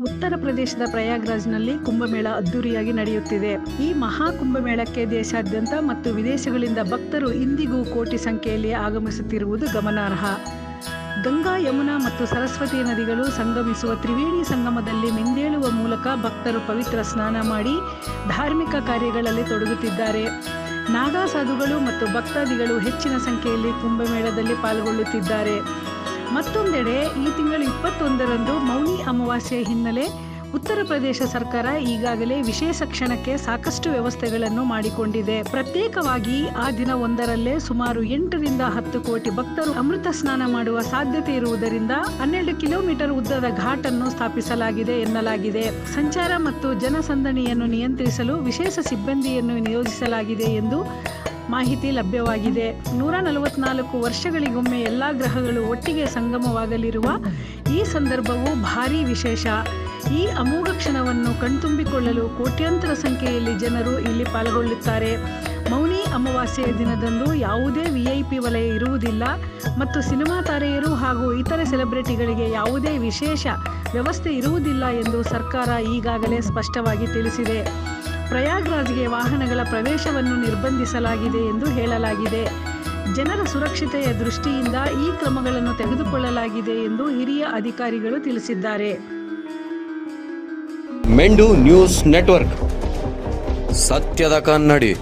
ಉತ್ತರ ಪ್ರದೇಶದ ಪ್ರಯಾಗ್ರಾಜ್ನಲ್ಲಿ ಕುಂಭಮೇಳ ಅದ್ದೂರಿಯಾಗಿ ನಡೆಯುತ್ತಿದೆ. ಈ ಮಹಾ ಕುಂಭಮೇಳಕ್ಕೆ ದೇಶಾದ್ಯಂತ ಮತ್ತು ವಿದೇಶಗಳಿಂದ ಭಕ್ತರು ಇಂದಿಗೂ ಕೋಟಿ ಸಂಖ್ಯೆಯಲ್ಲಿ ಆಗಮಿಸುತ್ತಿರುವುದು ಗಮನಾರ್ಹ. ಗಂಗಾ, ಯಮುನಾ ಮತ್ತು ಸರಸ್ವತಿ ನದಿಗಳು ಸಂಗಮಿಸುವ ತ್ರಿವೇಣಿ ಸಂಗಮದಲ್ಲಿ ಮಿಂದೇಳುವ ಮೂಲಕ ಭಕ್ತರು ಪವಿತ್ರ ಸ್ನಾನ ಮಾಡಿ ಧಾರ್ಮಿಕ ಕಾರ್ಯಗಳಲ್ಲಿ ತೊಡಗುತ್ತಿದ್ದಾರೆ. ನಾಗಾ ಸಾಧುಗಳು ಮತ್ತು ಭಕ್ತಾದಿಗಳು ಹೆಚ್ಚಿನ ಸಂಖ್ಯೆಯಲ್ಲಿ ಕುಂಭಮೇಳದಲ್ಲಿ ಪಾಲ್ಗೊಳ್ಳುತ್ತಿದ್ದಾರೆ. ಮತ್ತೊಂದೆಡೆ ಈ ತಿಂಗಳು ಇಪ್ಪತ್ತೊಂದರಂದು ಮೌನಿ ಅಮಾವಾಸ್ಯೆ ಹಿನ್ನೆಲೆ ಉತ್ತರ ಪ್ರದೇಶ ಸರ್ಕಾರ ಈಗಾಗಲೇ ವಿಶೇಷ ಕ್ಷಣಕ್ಕೆ ಸಾಕಷ್ಟು ವ್ಯವಸ್ಥೆಗಳನ್ನು ಮಾಡಿಕೊಂಡಿದೆ. ಪ್ರತ್ಯೇಕವಾಗಿ ಆ ದಿನ ಒಂದರಲ್ಲೇ ಸುಮಾರು ಎಂಟರಿಂದ ಹತ್ತು ಕೋಟಿ ಭಕ್ತರು ಅಮೃತ ಸ್ನಾನ ಮಾಡುವ ಸಾಧ್ಯತೆ ಇರುವುದರಿಂದ ಹನ್ನೆರಡು ಕಿಲೋಮೀಟರ್ ಉದ್ದದ ಘಾಟನ್ನು ಸ್ಥಾಪಿಸಲಾಗಿದೆ ಎನ್ನಲಾಗಿದೆ. ಸಂಚಾರ ಮತ್ತು ಜನಸಂದಣಿಯನ್ನು ನಿಯಂತ್ರಿಸಲು ವಿಶೇಷ ಸಿಬ್ಬಂದಿಯನ್ನು ನಿಯೋಜಿಸಲಾಗಿದೆ ಎಂದು ಮಾಹಿತಿ ಲಭ್ಯವಾಗಿದೆ. ನೂರ ನಲವತ್ನಾಲ್ಕು ವರ್ಷಗಳಿಗೊಮ್ಮೆ ಎಲ್ಲ ಗ್ರಹಗಳು ಒಟ್ಟಿಗೆ ಸಂಗಮವಾಗಲಿರುವ ಈ ಸಂದರ್ಭವು ಭಾರೀ ವಿಶೇಷ. ಈ ಅಮೋಘ ಕ್ಷಣವನ್ನು ಕಣ್ತುಂಬಿಕೊಳ್ಳಲು ಕೋಟ್ಯಾಂತರ ಸಂಖ್ಯೆಯಲ್ಲಿ ಜನರು ಇಲ್ಲಿ ಪಾಲ್ಗೊಳ್ಳುತ್ತಾರೆ. ಮೌನಿ ಅಮಾವಾಸ್ಯೆಯ ದಿನದಂದು ಯಾವುದೇ ವಿ ಐ ಪಿ ವಲಯ ಇರುವುದಿಲ್ಲ ಮತ್ತು ಸಿನಿಮಾ ತಾರೆಯರು ಹಾಗೂ ಇತರೆ ಸೆಲೆಬ್ರಿಟಿಗಳಿಗೆ ಯಾವುದೇ ವಿಶೇಷ ವ್ಯವಸ್ಥೆ ಇರುವುದಿಲ್ಲ ಎಂದು ಸರ್ಕಾರ ಈಗಾಗಲೇ ಸ್ಪಷ್ಟವಾಗಿ ತಿಳಿಸಿದೆ. ಪ್ರಯಾಗ್ರಾಜ್ಗೆ ವಾಹನಗಳ ಪ್ರವೇಶವನ್ನು ನಿರ್ಬಂಧಿಸಲಾಗಿದೆ ಎಂದು ಹೇಳಲಾಗಿದೆ. ಜನರ ಸುರಕ್ಷತೆಯ ದೃಷ್ಟಿಯಿಂದ ಈ ಕ್ರಮಗಳನ್ನು ತೆಗೆದುಕೊಳ್ಳಲಾಗಿದೆ ಎಂದು ಹಿರಿಯ ಅಧಿಕಾರಿಗಳು ತಿಳಿಸಿದ್ದಾರೆ. ಮೆಂಡು ನ್ಯೂಸ್ ನೆಟ್ವರ್ಕ್. ಸತ್ಯದ ಕನ್ನಡಿ.